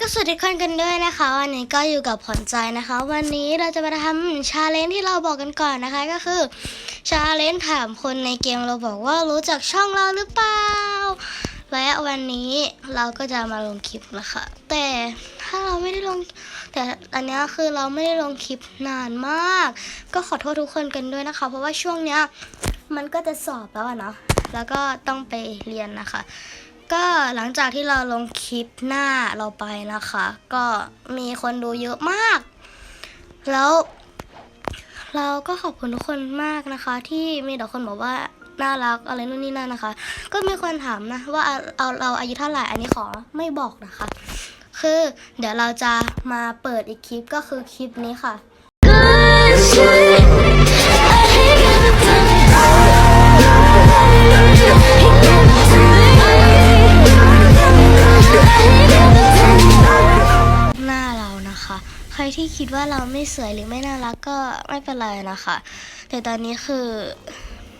ก็สวัสดีคนกันด้วยนะคะ วันนี้ก็อยู่กับผลใจนะคะ วันนี้เราจะมาทำชาเลนจ์ที่เราบอกกันก่อนนะคะ ก็คือชาเลนจ์ถามคนในเกมเราบอกว่ารู้จักช่องเราหรือเปล่าและวันนี้เราก็จะมาลงคลิปนะคะ แต่ถ้าเราไม่ได้ลง แต่อันนี้คือเราไม่ได้ลงคลิปนานมาก ก็ขอโทษทุกคนกันด้วยนะคะ เพราะว่าช่วงเนี้ยมันก็จะสอบแล้วอะเนาะแล้วก็ต้องไปเรียนนะคะ ก็หลังจากที่เราลงคลิปหน้าเราไปนะคะ ก็มีคนดูเยอะมาก แล้ว เราก็ขอบคุณทุกคนมากนะคะ ที่มีแต่คนบอกว่าน่ารักอะไรนู่นนี่นั่นนะคะ ก็มีคนถามนะ ว่าเอาเอาเราอายุเท่าไหร่อันนี้ขอไม่บอกนะคะ คือเดี๋ยวเราจะมาเปิดอีกคลิปก็คือคลิปนี้ค่ะ หน้าเรานะคะ ใครที่คิดว่าเราไม่สวยหรือไม่น่ารักก็ไม่เป็นไรนะคะ แต่ตอนนี้คือ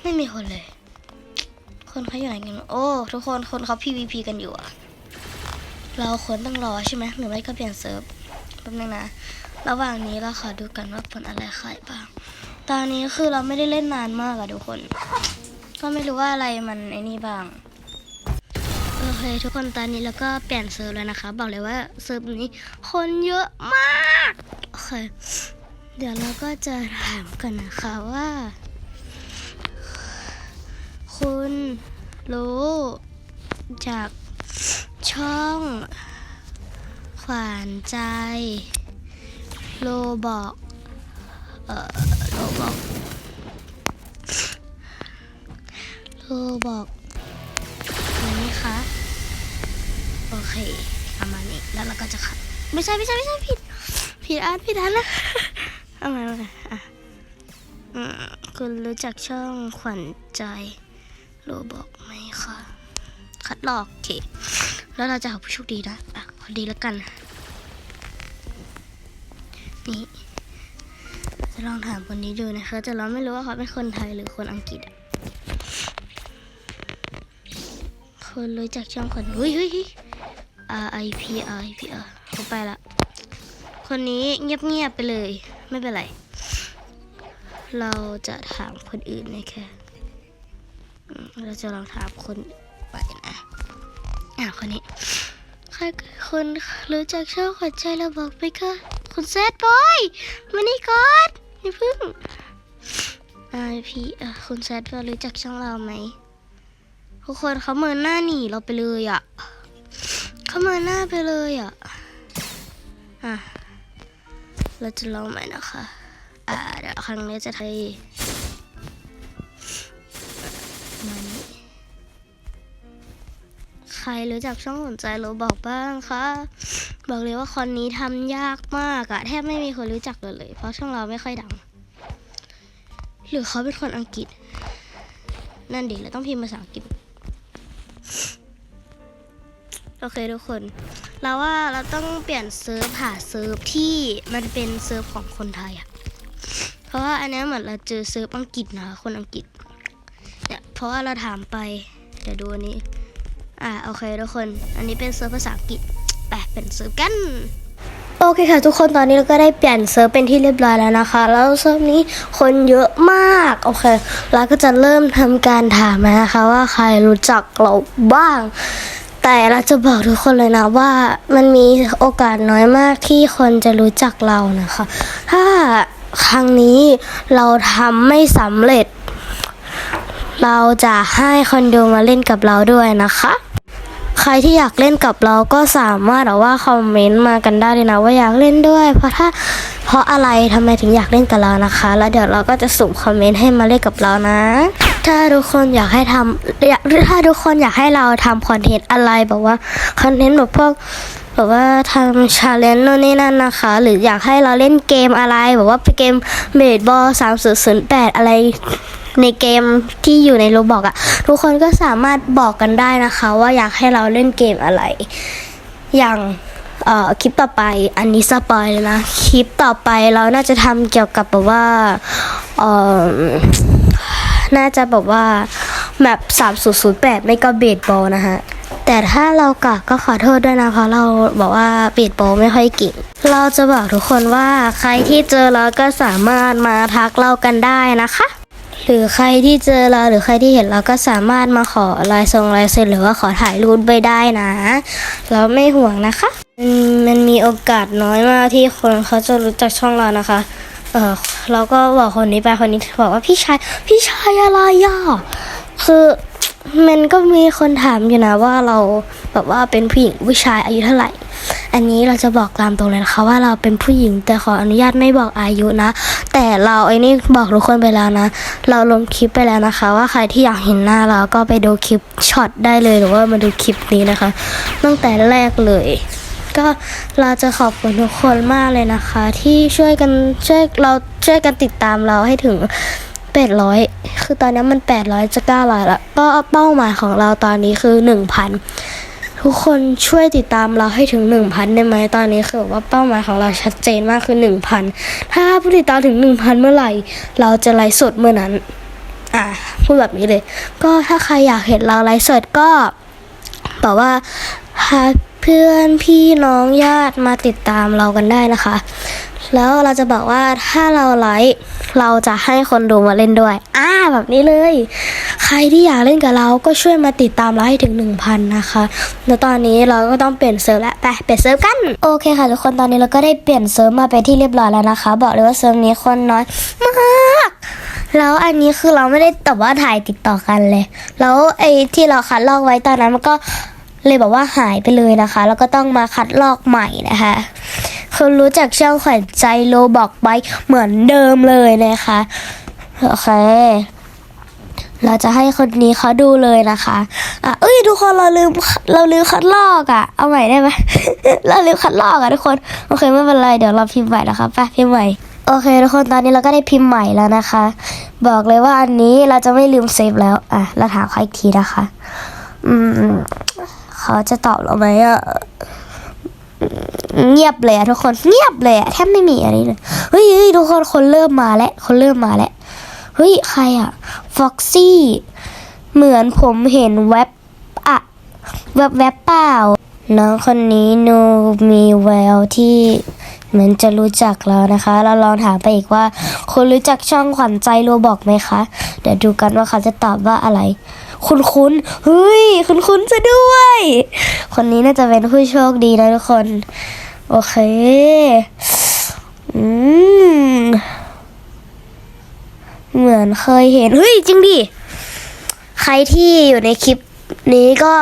ไม่มีคนเลย คนเขาอยู่ไหนกันโอ้ทุกคนคนเขา PVP กันอยู่อะเราควรต้องรอใช่ไหมหรือไม่ก็เปลี่ยนเซิร์ฟแป๊บนึงนะระหว่างนี้เราขอดูกันว่าผลอะไรขายบ้าง ตอนนี้คือเราไม่ได้เล่นนานมากอะทุกคน ก็ไม่รู้ว่าอะไรมันไอ้นี่บ้าง โอเคทุกคนตอนนี้เราก็เปลี่ยนเซิร์ฟแล้วนะคะ บอกเลยว่าเซิร์ฟนี้คนเยอะมากโอเคเดี๋ยวเราก็จะถามกันนะคะว่า คุณรู้จากช่องขวานใจโลบอกเอ่อโลบอกโลบอก คะ โอเคประมาณนี้แล้วเราก็จะขัด ไม่ใช่ไม่ใช่ไม่ใช่ผิด ผิดอันผิดอันแล้วเอาใหม่เอาใหม่อะคุณรู้จักช่องขวัญใจโรบอกไหมคะคัดลอกโอเค แล้วเราจะหาผู้โชคดีนะอะดีแล้วกันนี่จะลองถามคนนี้ดูนะคะแต่เราไม่รู้ว่าเขาเป็นคนไทยหรือคนอังกฤษอะ คนรู้จักช่องคนเฮ้ยเฮ้ย R I P R I P R เขาไปละ คนนี้เงียบๆไปเลย ไม่เป็นไร เราจะถามคนอื่นนะคะเราจะลองถามคนไปนะอะคนนี้ใครคนรู้จักช่องขวัญใจเราบอกไปค่ะคุณแซดบอยมานี่ก่อนอย่าพึ่ง R I P อะคุณแซดบอยรู้จักช่องเราไหม ทุกคนเขาเมินหน้าหนีเราไปเลยอะเขาเมินหน้าไปเลยอะอะเราจะลองใหม่นะคะ อ่าเดี๋ยวครั้งนี้จะไทยมานี้ใครรู้จักช่องสนใจเราบอกบ้างคะบอกเลยว่าคนนี้ทำยากมากอะแทบไม่มีคนรู้จักเลยเลย เพราะช่องเราไม่ค่อยดัง หรือเขาเป็นคนอังกฤษ นั่นดิเราต้องพิมพ์ภาษาอังกฤษ โอเคทุกคน เราว่าเราต้องเปลี่ยนเซิร์ฟหาเซิร์ฟที่มันเป็นเซิร์ฟของคนไทยอะเพราะว่าอันนี้เหมือนเราเจอเซิร์ฟอังกฤษนะคนอังกฤษเนี่ยเพราะว่าเราถามไปเดี๋ยวดูอันนี้อ่าโอเคทุกคน อันนี้เป็นเซิร์ฟภาษาอังกฤษไปเป็นเซิร์ฟกันโอเคค่ะทุกคนตอนนี้เราก็ได้เปลี่ยนเซิร์ฟเป็นที่เรียบร้อยแล้วนะคะ แล้วเซิร์ฟนี้คนเยอะมากโอเคเราก็จะเริ่มทำการถามนะคะ ว่าใครรู้จักเราบ้าง แต่เราจะบอกทุกคนเลยนะว่ามันมีโอกาสน้อยมากที่คนจะรู้จักเรานะคะ ถ้าครั้งนี้เราทำไม่สำเร็จ เราจะให้คนดูมาเล่นกับเราด้วยนะคะ ใครที่อยากเล่นกับเราก็สามารถแบบว่าคอมเมนต์มากันได้เลยนะ ว่าอยากเล่นด้วย เพราะถ้าเพราะอะไรทำไมถึงอยากเล่นกับเรานะคะ แล้วเดี๋ยวเราก็จะสุ่มคอมเมนต์ให้มาเล่นกับเรานะ ถ้าทุกคนอยากให้ทำอยากถ้าทุกคนอยากให้เราทำคอนเทนต์อะไรแบบว่าคอนเทนต์แบบพวกแบบว่าทำชาเลนจ์โน่นนี่นั่นนะคะ หรืออยากให้เราเล่นเกมอะไรแบบว่าเป็นเกมเบสบอลสามศูนย์ศูนย์แปดอะไรในเกมที่อยู่ในโรบอกอะทุกคนก็สามารถบอกกันได้นะคะ ว่าอยากให้เราเล่นเกมอะไร อย่างเอ่อคลิปต่อไปอันนี้สปอยเลยนะ คลิปต่อไปเราน่าจะทำเกี่ยวกับแบบว่าเอ่อ น่าจะแบบว่าแบบ3008 ไม่ก็เบสบอลนะฮะ แต่ถ้าเรากะก็ขอโทษด้วยนะ เพราะเราบอกว่าปิดโปรไม่ค่อยเก่ง เราจะบอกทุกคนว่าใครที่เจอเราก็สามารถมาทักเรากันได้นะคะ หรือใครที่เจอเราหรือใครที่เห็นเราก็สามารถมาขอลายทรงลายเซ็นหรือว่าขอถ่ายรูปไปได้นะ เราไม่ห่วงนะคะมันมีโอกาสน้อยมากที่คนเขาจะรู้จักช่องเรานะคะ เออเราก็บอกคนนี้ไปคนนี้บอกว่าพี่ชายพี่ชายอะไรอะคือมันก็มีคนถามอยู่นะว่าเราแบบว่าเป็นผู้หญิงผู้ชายอายุเท่าไหร่ อันนี้เราจะบอกตามตรงเลยนะคะว่าเราเป็นผู้หญิงแต่ขออนุญาตไม่บอกอายุนะ แต่เราไอ้นี่บอกทุกคนไปแล้วนะ เราลงคลิปไปแล้วนะคะ ว่าใครที่อยากเห็นหน้าเราก็ไปดูคลิปช็อตได้เลยหรือว่ามาดูคลิปนี้นะคะ ตั้งแต่แรกเลย ก็เราจะขอบคุณทุกคนมากเลยนะคะ ที่ช่วยกันช่วยเราช่วยกันติดตามเราให้ถึง800 คือตอนนี้มัน 800 จะ 900ละก็เป้าหมายของเราตอนนี้คือ 1,000 ทุกคนช่วยติดตามเราให้ถึง 1,000 ได้ไหมตอนนี้คือว่าเป้าหมายของเราชัดเจนมากคือ 1,000 ถ้าผู้ติดตามถึง 1,000 เมื่อไหร่ เราจะไลฟ์สดเมื่อนั้น อะพูดแบบนี้เลย ก็ถ้าใครอยากเห็นเราไลฟ์สดก็บอกว่า พาเพื่อนพี่น้องญาติมาติดตามเรากันได้นะคะ แล้วเราจะบอกว่าถ้าเราไลฟ์เราจะให้คนดูมาเล่นด้วย อ่าแบบนี้เลย ใครที่อยากเล่นกับเราก็ช่วยมาติดตามเราให้ถึง 1,000 นะคะ แล้วตอนนี้เราก็ต้องเปลี่ยนเซิร์ฟแล้วไปเปลี่ยนเซิร์ฟกัน โอเคค่ะทุกคนตอนนี้เราก็ได้เปลี่ยนเซิร์ฟมาเป็นที่เรียบร้อยแล้วนะคะ บอกเลยว่าเซิร์ฟนี้คนน้อยมากแล้วอันนี้คือเราไม่ได้แต่ว่าถ่ายติดต่อกันเลย แล้วไอ้ที่เราคัดลอกไว้ตอนนั้นมันก็ เลยแบบว่าหายไปเลยนะคะ แล้วก็ต้องมาคัดลอกใหม่นะคะคือรู้จักช่องขวัญใจโลบอกไว้เหมือนเดิมเลยนะคะโอเค เราจะให้คนนี้เขาดูเลยนะคะอะเอ้ยทุกคนเราลืมเราลืมคัดลอกอะ่ะ เอาใหม่ได้ไหมเราลืมคัดลอกอะ่ะทุกคนโอเคไม่เป็นไรเดี๋ยวเราพิมพ์ใหม่นะคะไปพิมพ์ใหม่โอเคทุกคนตอนนี้เราก็ได้พิมพ์ใหม่แล้วนะคะ บอกเลยว่าอันนี้เราจะไม่ลืมเซฟแล้วอะเราถามเขาอีกทีนะคะ อืม เขาจะตอบเราไหมอะเงียบเลยอะทุกคนเงียบเลยอะแทบไม่มีอะไรเลยเฮ้ยทุกคนคนเริ่มมาแล้วคนเริ่มมาแล้วเฮ้ยใครอะฟ็อกซี่เหมือนผมเห็นแว็บอะแว็บแวบเปล่าน้องคนนี้นูมีแววที่เหมือนจะรู้จักแล้วนะคะ เราลองถามไปอีกว่าคุณรู้จักช่องขวัญใจโรบอกไหมคะ เดี๋ยวดูกันว่าเขาจะตอบว่าอะไร คุณคุณเฮ้ย คุณคุณจะด้วย คนนี้น่าจะเป็นผู้โชคดีนะทุกคน โอเค อืม เหมือนเคยเห็น เฮ้ย จริงดิ ใครที่อยู่ในคลิปนี้ก็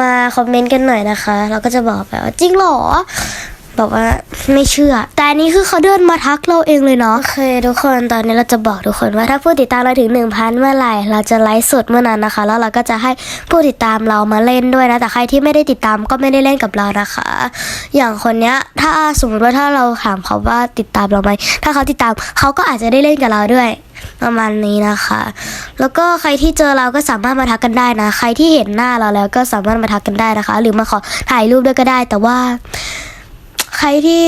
มาคอมเมนต์กันหน่อยนะคะ เราก็จะบอกแบบว่าจริงหรอ บอกว่าไม่เชื่อ แต่อันนี้คือเขาเดินมาทักเราเองเลยเนาะโอเค ทุกคนตอนนี้เราจะบอกทุกคนว่าถ้าผู้ติดตามเราถึงหนึ่งพันเมื่อไหร่ เราจะไลฟ์สดเมื่อนั้นนะคะ แล้วเราก็จะให้ผู้ติดตามเรามาเล่นด้วยนะ แต่ใครที่ไม่ได้ติดตามก็ไม่ได้เล่นกับเรานะคะ อย่างคนเนี้ยถ้าสมมติว่าถ้าเราถามเขาว่าติดตามเราไหมถ้าเขาติดตามเขาก็อาจจะได้เล่นกับเราด้วยประมาณนี้นะคะ แล้วก็ใครที่เจอเราก็สามารถมาทักกันได้นะ ใครที่เห็นหน้าเราแล้วก็สามารถมาทักกันได้นะคะ หรือมาขอถ่ายรูปด้วยก็ได้ แต่ว่า ใครที่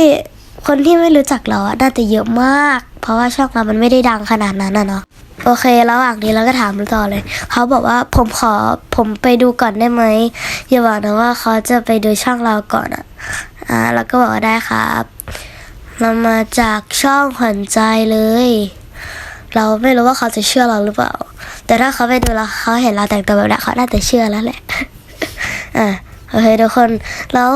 คนที่ไม่รู้จักเราอะน่าจะเยอะมาก เพราะว่าช่องเรามันไม่ได้ดังขนาดนั้นนะเนาะโอเค ระหว่างนี้เราก็ถามต่อเลย เขาบอกว่าผมขอผมไปดูก่อนได้ไหมอย่าบอกนะว่าเขาจะไปดูช่องเราก่อนอะอ่าแล้วก็บอกว่าได้ครับ เรามาจากช่องขวัญใจเลย เราไม่รู้ว่าเขาจะเชื่อเราหรือเปล่า แต่ถ้าเขาไปดูแล้วเขาเห็นเราแต่งตัวแบบนั้เขาน่าจะเชื่อแล้วแหละอะโอเคทุกคนแล้ว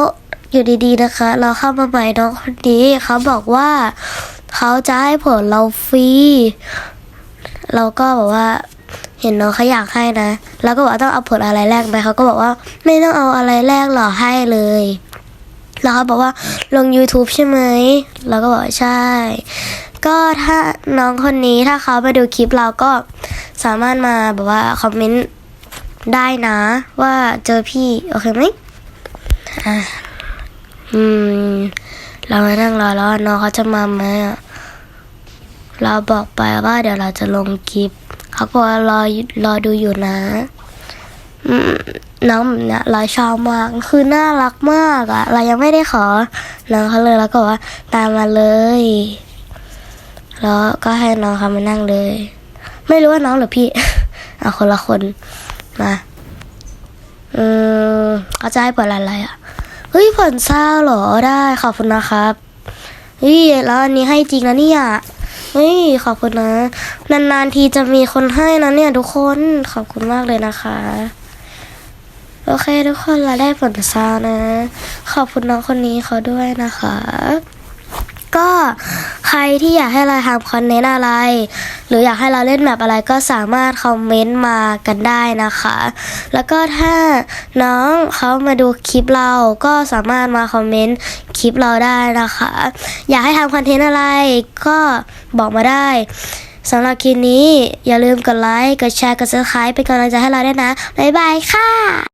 อยู่ดีๆนะคะ เราเข้ามาใหม่น้องคนนี้เขาบอกว่าเขาจะให้ผลเราฟรีเราก็บอกว่าเห็นน้องเขาอยากให้นะ แล้วก็บอกว่าต้องเอาผลอะไรแรกไหมเขาก็บอกว่าไม่ต้องเอาอะไรแรกหรอให้เลย แล้วเขาบอกว่าลง YouTube ใช่ไหมเราก็บอกว่าใช่ ก็ถ้าน้องคนนี้ถ้าเขาไปดูคลิปเราก็สามารถมาแบบว่าคอมเมนต์ได้นะ ว่าเจอพี่ โอเคไหมอะ อืม เรามานั่งรอแล้วน้องเขาจะมาไหมอะ เราบอกไปว่าเดี๋ยวเราจะลงคลิปเขาก็ว่ารอรอดูอยู่นะอืมน้องเนี้ยเราชอบมาก คือน่ารักมากอะเรายังไม่ได้ขอน้องเขาเลยแล้วก็บอกว่าตามมาเลย แล้วก็ให้น้องเขามานั่งเลย ไม่รู้ว่าน้องหรือพี่เอาคนละคนมาเออเขาจะให้ผลอะไรอะ เฮ้ยผลเศร้าเหรอได้ขอบคุณนะครับเฮ้ยแล้วอันนี้ให้จริงนะเนี่ยเฮ้ยขอบคุณนะ นานๆทีจะมีคนให้นะเนี่ย ทุกคนขอบคุณมากเลยนะคะ โอเคทุกคนเราได้ผลเศร้านะ ขอบคุณน้องคนนี้เขาด้วยนะคะ ก็ใครที่อยากให้เราทำคอนเทนต์อะไร หรืออยากให้เราเล่นแบบอะไรก็สามารถคอมเมนต์มากันได้นะคะ แล้วก็ถ้าน้องเขามาดูคลิปเราก็สามารถมาคอมเมนต์คลิปเราได้นะคะ อยากให้ทำคอนเทนต์อะไรก็บอกมาได้สำหรับคลิปนี้อย่าลืมกดไลค์ กดแชร์ กด subscribe เป็นกำลังใจให้เราด้วยนะ บ๊ายบายค่ะ